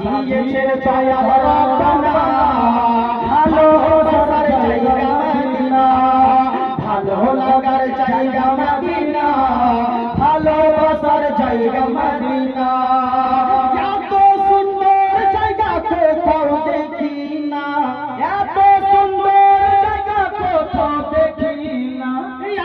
না সাজিয়েছে দয়াল রাব্বানা ভালোবাসার জায়গা মদিনা ভালো লাগার জায়গা মদিনা ভালোবাসার জায়গা মদিনা এত সুন্দর জায়গা কোথাও দেখি না এত সুন্দর জায়গা কোথাও দেখি না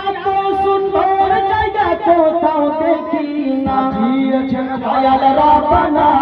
এত সুন্দর জায়গা কোথাও দেখি না দিয়েছেন দয়াল রাব্বানা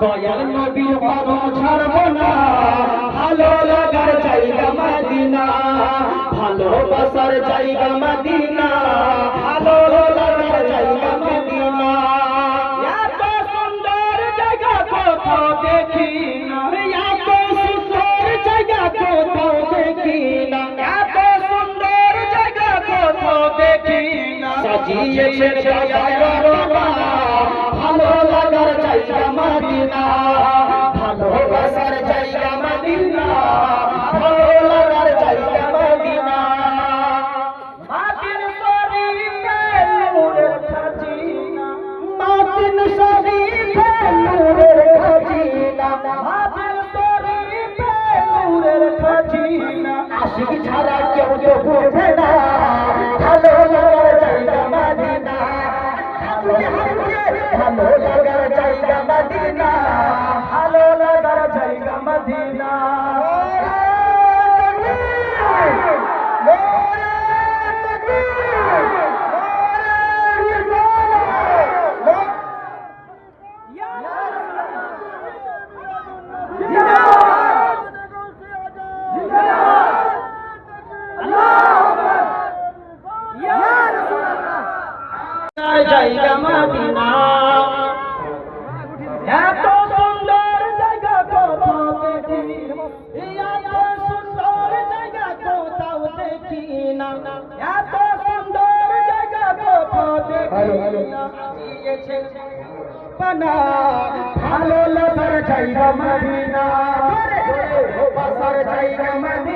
দয়াল নবীর কদম ছাড়ব না ভালো লাগার জায়গা মদিনা ভালোবাসার জায়গা মদিনা ভালো লাগার জায়গা মদিনা এত সুন্দর জায়গা কোথাও দেখি না। এত সুন্দর জায়গা কোথাও দেখি না। এত সুন্দর জায়গা কোথাও দেখি না সাজিয়েছে দয়াল ছাড়া কেউ কেউ বোঝে না। ভালো লাগার জায়গা মদিনা। ভালো লাগার জায়গা মদিনা। ভালো লাগার জায়গা মদিনা। পানা ভালো লাগার চাইগা মদিনা বাসার চাইগা মদিনা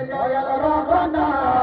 يا ربنا